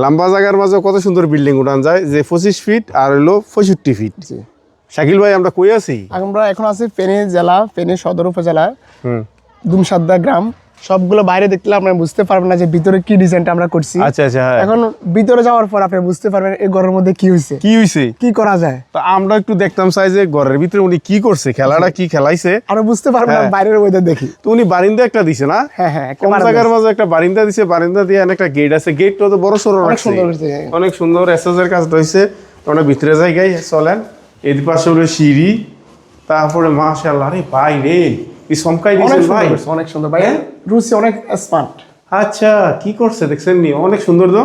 লম্বা জায়গার মাঝে কত সুন্দর বিল্ডিং উঠান যায় যে পঁচিশ ফিট আর হলো পঁয়ষট্টি ফিট শাকিল ভাই আমরা কই আছি? আমরা এখন আছি ফেনী জেলা ফেনী সদর উপজেলা দুমসাদ্দা গ্রাম। সবগুলো বাইরে দেখলে আপনারা বুঝতে পারবেন না যে ভিতরে কি ডিজাইনটা আমরা করছি। আচ্ছা আচ্ছা হ্যাঁ। এখন ভিতরে যাওয়ার পর আপনি বুঝতে পারবেন এই ঘরের মধ্যে কি হয়েছে কি হইছে? কি করা যায়? তো আমরা একটু দেখতাম চাই যে ঘরের ভিতরে উনি কি করছে খেলাটা কি খেলাইছে। আর বুঝতে পারবেন না হ্যাঁ। বাইরের ওয়েদার দেখি। তো উনি বারিন্দা একটা দিছে না? হ্যাঁ হ্যাঁ কম জায়গার। মাঝে একটা বারিন্দা দিছে বারিন্দা দিয়ে একটা গেট আছে। গেটটা তো বড় সড়ো অনেক সুন্দর হয়েছে। অনেক সুন্দর এসএসের কাজ হইছে। আমরা ভিতরে জায়গায় চলেন। এর পাশে হলো সিঁড়ি। তারপরে মাশাআল্লাহ আরে ভাই রে। কি সমকাই অনেক ভাই? অনেক সুন্দর ভাই। হ্যাঁ? রুচি অনেক স্মার্ট আচ্ছা কি করছে? দেখছেন নি? অনেক সুন্দর তো।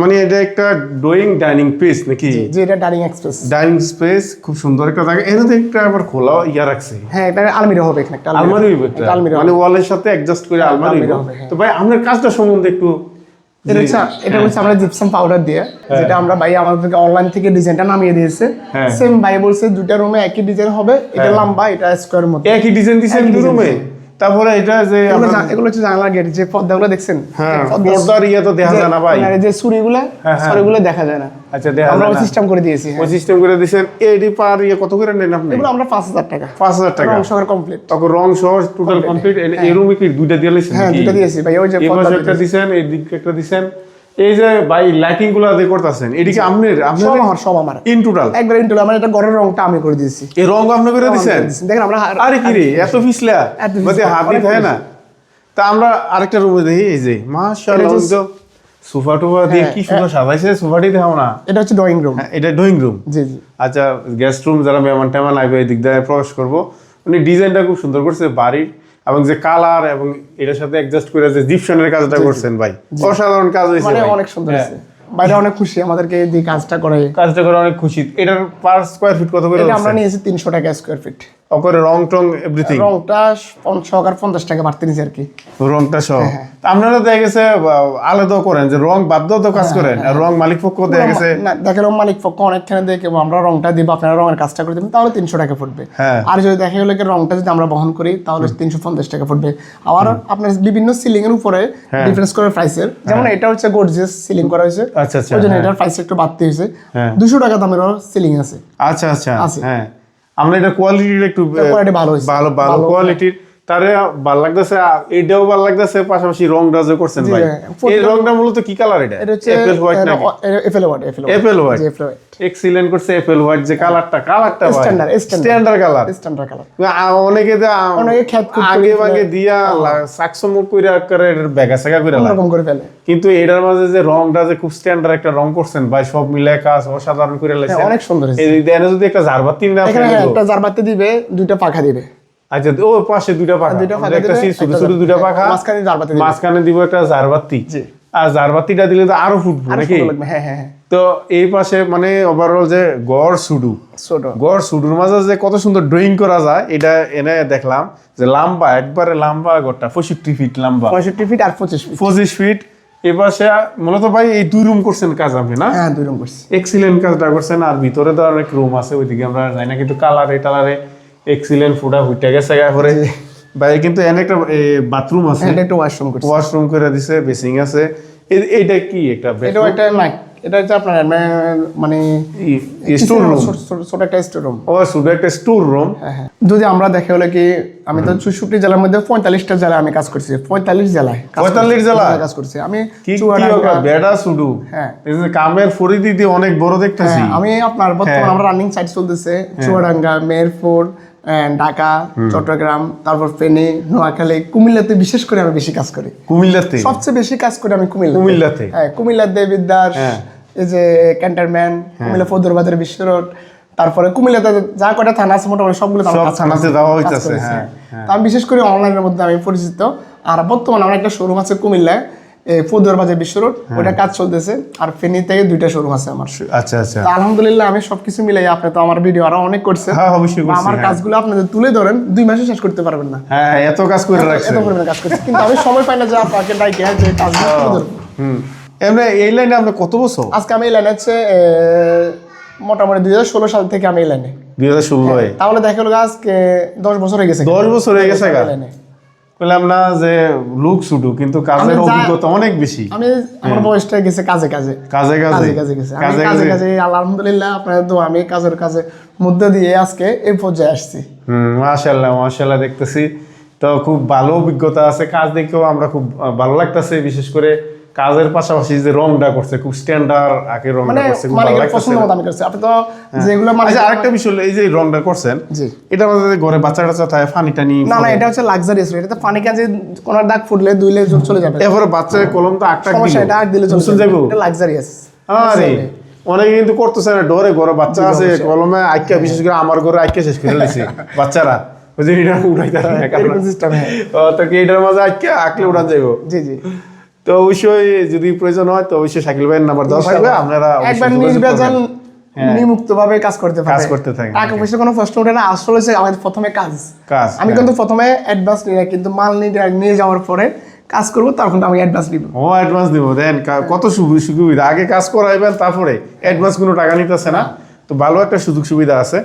মানে এটা একটা ড্রয়িং ডাইনিং স্পেস নাকি? জি এটা ডাইনিং এক্সপ্রেস ডাইনিং স্পেস খুব সুন্দর একটা জায়গা। এর তো একটা আবার খোলা ইয়া রাখছে। হ্যাঁ এটা আলমিরা হবে এখানে একটা আলমারি। হবে মানে। ওয়ালের সাথে অ্যাডজাস্ট করে আলমারি হবে, হ্যাঁ। তো ভাই আপনার কাজটা সম্বন্ধে একটু এটা হচ্ছে এটা হচ্ছে আমরা জিপসাম পাউডার দিয়ে যেটা আমরা ভাই আমাদেরকে অনলাইন থেকে ডিজাইনটা নামিয়ে দিয়েছে। হ্যাঁ। সেম ভাই বলছে দুটা রুমে একই ডিজাইন হবে এটা লম্বা এটা স্কোয়ার মতো। একই ডিজাইন দিয়েছেন দুটো দু design রুমে তারপরে এটা যে এগুলো হচ্ছে জানালা গেট যে পর্দাগুলো দেখছেন? হ্যাঁ পর্দার ইয়ে তো দেখা যায় না ভাই। মানে যে সুরিগুলো হ্যাঁ, হ্যাঁ। দেখা যায় না। আচ্ছা দেখা আমরা সিস্টেম করে দিয়েছি হ্যাঁ। ওই সিস্টেম করে দিয়েছেন। এডি পার ইয়ে কত করে নেন আপনি? এগুলো আমরা পাঁচ হাজার টাকা। পাঁচ হাজার টাকা। রং সহ কমপ্লিট তখন রং সহ টোটাল কমপ্লিট এই রুমে কি দুইটা দিয়ে লাইছেন হ্যাঁ দুইটা দিয়েছি ভাই ওই যে পর্দা একটা দিছেন এই দিকে একটা দিছেন। এই যে ভাই লাইটিংগুলো দিয়ে করতেছেন এদিকে আপনার সব আমার সব আমার। ইন টোটাল একবার ইন্টুল আমার এটা ঘরের রংটা আমি করে দিয়েছি। এই রং আপনি করে দিছেন দেখেন আমরা আরে কি রে এত ফিসলা মানে হাত হয় না। তা আমরা আরেকটা রুমে দেখি এই যে মাশাআল্লাহ সোফা টোফা দিয়ে হ্যাঁ, কি সুন্দর সাজাইছে সোফাটি দেখাও না। এটা হচ্ছে ড্রয়িং রুম হ্যাঁ, এটা ড্রয়িং রুম জি জি। আচ্ছা গেস্ট রুম যারা মেহমান টেমান আসবে এই দিক দিয়ে প্রবেশ করব। উনি ডিজাইনটা খুব সুন্দর করছে বাড়ির এবং যে কালার এবং এটার সাথে অ্যাডজাস্ট করে যে জিপশনের কাজটা করছেন ভাই। অসাধারণ কাজ হয়েছে মানে অনেক সুন্দর হয়েছে। বাইরে অনেক খুশি আমাদেরকে এই দিয়ে কাজটা করে। কাজটা করে অনেক খুশি। এটার পার স্কোয়ার ফিট কত করে আমরা নিয়েছি তিনশো টাকা স্কোয়ার ফিট রং টং এভরিথিং রংটা সহকার পঞ্চাশ টাকা বাড়তে নিয়েছি আর কি। রংটা সহ। হ্যাঁ, আপনারা দেখা গেছে আলাদা করেন যে রং দিয়েও তো হ্যাঁ, কাজ করেন আর রং মালিক পক্ষ দেখা গেছে মালিক পক্ষ অনেকখানে দেখে আমরা রংটা দিব আপনারা রঙের কাজটা করে দেবেন তাহলে তিনশো টাকা হ্যাঁ। আর যদি দেখা গেলো রংটা যদি আমরা বহন করি তাহলে তিনশো পঞ্চাশ টাকা ফুটবে। আবার আপনার বিভিন্ন সিলিং এর উপরে ডিফারেন্স করে প্রাইসের যেমন এটা হচ্ছে গর্জিয়াস সিলিং করা হয়েছে। আচ্ছা, আচ্ছা, ওই জন্য এটার প্রাইস একটু বাড়তে হয়েছে। হ্যাঁ। দুশো টাকা দামেরও সিলিং আছে। আচ্ছা আচ্ছা আছে। হ্যাঁ। আমরা এটা কোয়ালিটির একটু। ভালো ভালো ভালো। কোয়ালিটির তারে ভালো লাগতেছে এটাও ভালো লাগতেছে পাশাপাশি রংটা যে করছেন ভাই হ্যাঁ। এই রংটা মূলত কি কালার এটা এটা হচ্ছে এপেল হোয়াইট নাকি FL white FL Apple white। White excellent করছে এপেল হোয়াইট যে কালারটা কালারটা ভাই। স্ট্যান্ডার্ড কালার স্ট্যান্ডার্ড কালার অনেকে যে অনেকে খ্যাত আগে। ভাগে দিয়া সাকসমুখ কইরা করে বেগা সেগা কইরা। এরকম করে ফেলে কিন্তু এটার মাঝে যে রংটা যে খুব স্ট্যান্ডার্ড একটা রং করছেন ভাই সব মিলে কাজ অসাধারণ করে লাগছে হ্যাঁ, অনেক সুন্দর। এই দেনে যদি একটা জারবাতি না এখানে হ্যাঁ। একটা জারবাতি দিবে দুইটা পাখা দিবে আচ্ছা ও পাশে দুইটা পাখা। দুইটা পাখা একটা দিবে, ছোট একটা ছোট দুইটা পাখা। মাঝখানে জারবাতি মাঝখানে দিব একটা জারবাতি। জি। আর জারবাতিটা দিলে তো আরও ফুটবো নাকি? হ্যাঁ হ্যাঁ হ্যাঁ। তো এই পাশে মানে ওভারঅল যে গড় সুডু। গড় সুডুর মাঝে যে কত সুন্দর ড্রয়িং করা যায় এটা এনে দেখলাম যে লম্বা একবারে লম্বা গড়টা পঁয়ষট্টি ফিট লম্বা। পঁয়ষট্টি ফিট আর পঁচিশ ফিট পঁচিশ ফিট এ পাশে মূলত ভাই এই দুই রুম করছেন কাজ আপনি না? হ্যাঁ দুই রুম করছি। এক্সিলেন্ট কাজটা করছেন। আর ভিতরে তো অনেক রুম আছে ওইদিকে আমরা যাই না কিন্তু কালারে টালারে এক্সিলেন্ট ফুটা হুইটা গেছে গায়ে করে ভাই কিন্তু এনে একটা বাথরুম আছে। একটা ওয়াশরুম করছি। ওয়াশরুম করে দিছে বেসিং আছে। এইটা কি একটা এটা একটা না এটা হচ্ছে আপনার মানে- স্টোর রুম ছোট- একটা স্টোর রুম ও শুধু একটা স্টোর রুম হ্যাঁ হ্যাঁ। যদি আমরা দেখে হলে কি আমি তো চৌষট্টি জেলার মধ্যে পঁয়তাল্লিশটা জেলায় আমি কাজ করছি। পঁয়তাল্লিশ জেলায়। 45 জেলায়? কাজ করছি। আমি চুয়াডাঙ্গা, বেড়া শুধু? হ্যাঁ। কামের ফরিদি দিয়ে অনেক বড় দেখতেছি। হ্যাঁ, আমি আপনার বর্তমানে হ্যাঁ। আমরা রানিং সাইট চলতেছে চুয়াডাঙ্গা মেহেরপুর আহ, ঢাকা চট্টগ্রাম তারপর ফেনী নোয়াখালী কুমিল্লাতে বিশেষ করে আমি বেশি কাজ করি। কুমিল্লাতে? সবচেয়ে বেশি কাজ করি আমি কুমিল্লা কুমিল্লাতে? হ্যাঁ কুমিল্লার দেবিদ্দার হ্যাঁ। এই যে ক্যান্টারম্যান কুমিল্লা ফদুরবাজার বিশ্ব রোড তারপরে কুমিল্লাতে যা কটা থানা আছে মোটামুটি সবগুলো সব থানাতে যাওয়া হইতাছে, হ্যাঁ, আমি বিশেষ করে অনলাইনের মধ্যে আমি পরিচিত। আর বর্তমানে আমার একটা শোরুম আছে কুমিল্লায়। বিশ্ব রোড হ্যাঁ। ওটা কাজ চলতেছে। আর ফেনী থেকে দুইটা শোরুম আছে আমার। আচ্ছা আচ্ছা। আলহামদুলিল্লাহ আমি সবকিছু মিলাই আপনি তো আমার ভিডিও আরও অনেক করছেন। হ্যাঁ অবশ্যই করছি, আমার হ্যাঁ। কাজগুলো তুলে ধরেন দুই মাসে শেষ করতে পারবেন না। হ্যাঁ এত কাজ করে রাখছে এত পরিমাণে কাজ করছি। কিন্তু আমি সময় পাই না যে আপনাকে ডাইকে যে কাজগুলো তুলে ধরবো। হুম। এমনি এই লাইনে আপনি কত বছর? আজকে আমি এই লাইনে হচ্ছে মোটামুটি দুই হাজার ষোলো সাল থেকে আমি এই লাইনে। দুই হাজার ষোলোয়? তাহলে দেখা গেলো আজকে দশ বছর হয়ে গেছে দশ বছর হয়ে গেছে লাইনে। বললাম না যে লুক কিন্তু কাজের অভিজ্ঞতা অনেক বেশি। আমি আমার বয়সটা গেছে কাজে কাজে। কাজে কাজে। কাজে কাজে গেছে। কাজে কাজে আলহামদুলিল্লাহ আপনার দোয়া আমি কাজের কাজে মধ্যে দিয়ে আজকে এই পর্যায়ে আসছি। হুম মাশাল্লাহ দেখতেছি। তো খুব ভালো অভিজ্ঞতা আছে কাজ দেখেও আমরা খুব ভালো লাগতেছে বিশেষ করে কাজের পাশাপাশি যে রংটা করছে খুব স্ট্যান্ডার্ড আগে রংটা মানে করছে খুব ভালো পছন্দ মতো আমি করছি। আপনি তো যেগুলো মালিক আচ্ছা আরেকটা বিষয় হলো এই যে রংটা করছেন জি। এটা আমাদের ঘরে বাচ্চা কাচ্চা থাকে ফানি টানি না না এটা হচ্ছে লাক্সারিয়াস এটাতে পানি কাজে কোনো দাগ ফুটলে দুইলে চলে যাবে। এরপরে বাচ্চার কলম তো আটটা সমস্যা এটা আগ দিলে চলে যাবে। যাব এটা লাক্সারিয়াস আরে অনেকে কিন্তু করতেছে না ডরে ঘরে বাচ্চা আছে কলমে আইকা বিশেষ করে আমার ঘরে আইকা শেষ করে লাইছে বাচ্চারা ওই যে এটা উড়াইতে সিস্টেম হ্যাঁ। তো কি এটার মাঝে আইকা আঁকলে উড়ান যাইবো? জি জি। তো অবশ্যই যদি প্রয়োজন হয় তো অবশ্যই শাকিল ভাইয়ের নাম্বার দেওয়া থাকবে আপনারা একবার নির্বাচন। হ্যাঁ। কাজ করতে কাজ করতে টাকা পয়সা কোনো প্রশ্ন ওঠে না আসলে হচ্ছে আমাদের প্রথমে কাজ। কাজ আমি হ্যাঁ। কিন্তু প্রথমে অ্যাডভান্স নিই না, কিন্তু মাল নিয়ে যাওয়ার পরে কাজ করব তখন আমি অ্যাডভান্স নিব। ও অ্যাডভান্স দিব দেন কত সুবি- সুবিধা? আগে কাজ করাইবেন তারপরে অ্যাডভান্স কোনো টাকা নিতেছে না। তো ভালো একটা সুযোগ সুবিধা আছে।